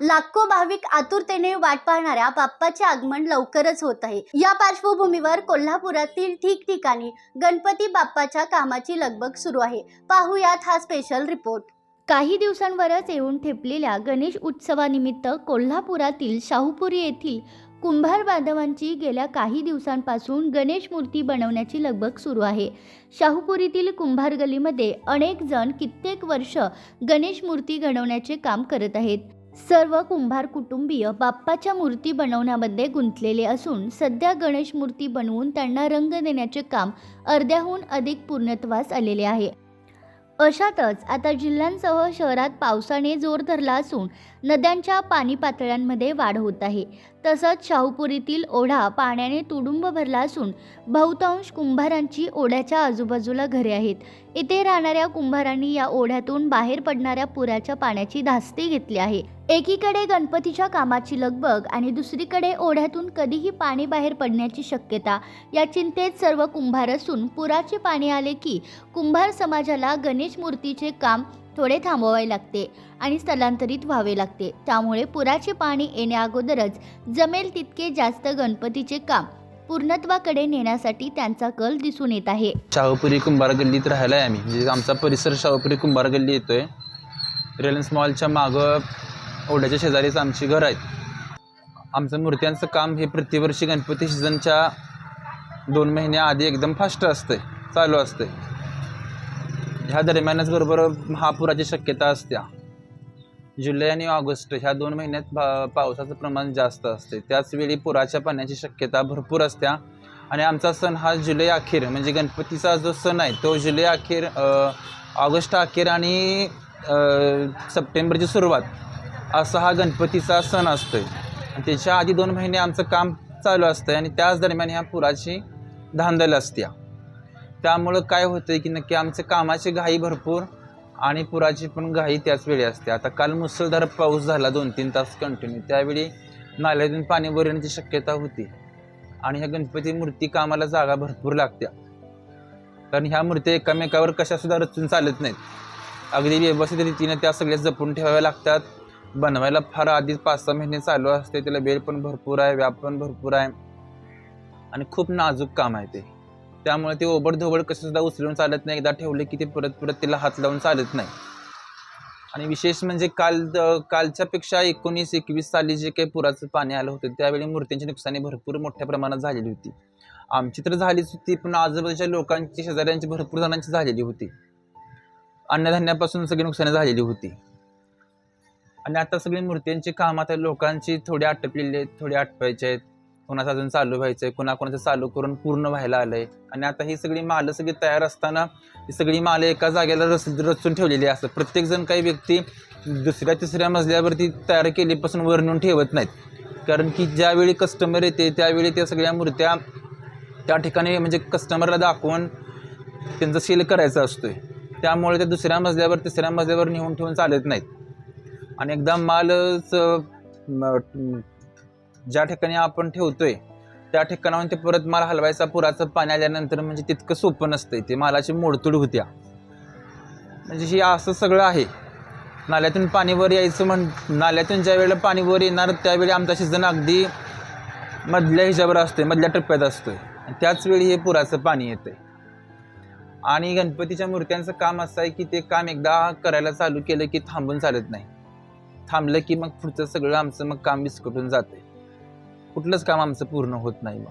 लाखो भाविक आतुरतेने वाट पाहणाऱ्या बाप्पाचे आगमन लवकरच होत आहे. या पार्श्वभूमीवर कोल्हापुरातील ठिकठिकाणी गणपती बाप्पाच्या कामाची लगबग सुरू आहे. पाहुयात हा स्पेशल रिपोर्ट काही दिवसांवरच येऊन ठेपलेल्या गणेश उत्सवानिमित्त कोल्हापुरातील शाहूपुरी येथील कुंभार बांधवांची गेल्या काही दिवसांपासून गणेश मूर्ती बनवण्याची लगबग सुरू आहे. शाहूपुरीतील कुंभार गलीमध्ये अनेक जण कित्येक वर्ष गणेश मूर्ती घडवण्याचे काम करत आहेत. सर्व कुंभार कुटुंबीय बाप्पाच्या मूर्ती बनवण्यामध्ये गुंतलेले असून सध्या गणेश मूर्ती बनवून त्यांना रंग देण्याचे काम अर्ध्याहून अधिक पूर्णत्वास आलेले आहे. अशातच आता जिल्ह्यांसह शहरात पावसाने जोर धरला असून नद्यांच्या पाणी पातळ्यांमध्ये वाढ होत आहे. तसंच शाहूपुरीतील ओढा पाण्याने तुडुंब भरला असून बहुतांश कुंभारांची ओढ्याच्या आजूबाजूला घरे आहेत. इथे राहणाऱ्या कुंभारांनी या ओढ्यातून बाहेर पडणाऱ्या पुराच्या पाण्याची धास्ती घेतली आहे. एकीकडे गणपतीच्या कामाची लगबग आणि दुसरीकडे ओढ्यातून कधीही पाणी बाहेर पडण्याची शक्यता या चिंतेत सर्व कुंभार असून पुराचे पाणी आले की कुंभार समाजाला गणेश मूर्तीचे काम थोडे थांबवावे लागते आणि स्थलांतरित व्हावे लागते. त्यामुळे पुराचे पाणी येण्याअगोदरच जमेल तितके जास्त गणपतीचे काम पूर्णत्वाकडे नेण्यासाठी त्यांचा कल दिसून येत आहे. शाहूपुरी कुंभार गल्लीत राहायला आहे आम्ही. म्हणजे आमचा परिसर शाहूपुरी कुंभार गल्ली येतोय. रिलायन्स मॉलच्या मागं ओढ्याच्या शेजारीच आमची घर आहेत. आमचं मूर्त्यांचं काम हे प्रतिवर्षी गणपती सीझनच्या दोन महिन्याआधी एकदम फास्ट असते चालू असते ह्या दरम्यानच बरोबर महापुराची शक्यता असत्या जुलै आणि ऑगस्ट ह्या दोन महिन्यात पा पावसाचं प्रमाण जास्त असते. त्याचवेळी पुराच्या पाण्याची शक्यता भरपूर असत्या आणि आमचा सण हा जुलै अखेर म्हणजे गणपतीचा जो सण आहे तो जुलै अखेर ऑगस्ट अखेर आणि सप्टेंबरची सुरुवात असा हा गणपतीचा सण असतो आणि त्याच्या आधी दोन महिने आमचं काम चालू असतं आणि त्याच दरम्यान ह्या पुराची धांदल असत्या. त्यामुळं काय होतं की नक्की आमचे कामाची घाई भरपूर आणि पुराची पण घाई त्याच वेळी असते. आता काल मुसळधार पाऊस झाला दोन तीन तास कंटिन्यू त्यावेळी नाल्यातून पाणी वर येण्याची शक्यता होती. आणि ह्या गणपती मूर्ती कामाला जागा भरपूर लागत्या. कारण ह्या मूर्ती एकामेकावर कशासुद्धा रचून चालत नाहीत. अगदी व्यवस्थित रीतीने त्या सगळ्या जपून ठेवाव्या लागतात. बनवायला फार आधीच पाच सहा महिने चालू असते त्याला वेळ पण भरपूर आहे व्याप पण भरपूर आहे. आणि खूप नाजूक काम आहे ते. त्यामुळे ते ओबडधोबड कसं सुद्धा उचलून चालत नाही. एकदा ठेवले की ते परत परत तिला हात लावून चालत नाही. आणि विशेष म्हणजे काल कालच्यापेक्षा एकोणीस एकवीस साली जे काही पुराचं पाणी आलं होतं त्यावेळी मूर्तींची नुकसानी भरपूर मोठ्या प्रमाणात झालेली होती. आमची तर झालीच होती पण आजूबाजूच्या लोकांची शेजाऱ्यांची भरपूर जणांची झालेली होती. अन्नधान्यापासून सगळी नुकसानी झालेली होती. आणि आता सगळी मूर्त्यांची कामं आता लोकांची थोडी आटपलेली आहेत थोडी आटवायचे आहेत. कोणाचं अजून चालू व्हायचं आहे कोणाकोणाचं चालू करून पूर्ण व्हायला आलं आहे आणि आता ही सगळी मालं सगळी तयार असताना ही सगळी मालं एका जागेला रच रचून ठेवलेली असतात. प्रत्येकजण काही व्यक्ती दुसऱ्या तिसऱ्या मजल्यावरती तयार केलीपासून वर नेऊन ठेवत नाहीत. कारण की ज्यावेळी कस्टमर येते त्यावेळी त्या सगळ्या मूर्त्या त्या ठिकाणी म्हणजे कस्टमरला दाखवून त्यांचं सेल असतो असतोय. त्यामुळे त्या दुसऱ्या मजल्यावर तिसऱ्या मजल्यावर नेऊन ठेवून चालत नाहीत. आणि एकदा मालच ज्या ठिकाणी आपण ठेवतोय त्या ठिकाणाहून ते परत माल हलवायचा पुराचं पाणी आल्यानंतर म्हणजे तितकं सोपं नसतंय. ते मालाची मोडतोड होत्या. म्हणजे हे असं सगळं आहे. नाल्यातून पाणी वर यायचं म्हण नाल्यातून ज्या वेळेला पाणी वर येणार त्यावेळी आमचा सीझन अगदी मधल्या ह्याच्यावर असतोय मधल्या टप्प्यात असतोय. त्याचवेळी त्याच वेळी हे पुराचं पाणी येतंय. आणि गणपतीच्या मूर्त्यांचं काम असं आहे की ते काम एकदा करायला चालू केलं की थांबून चालत नाही. थांबलं की मग पुढचं सगळं आमचं मग काम विस्कटून जाते कुठलंच काम आमचं पूर्ण होत नाही मग.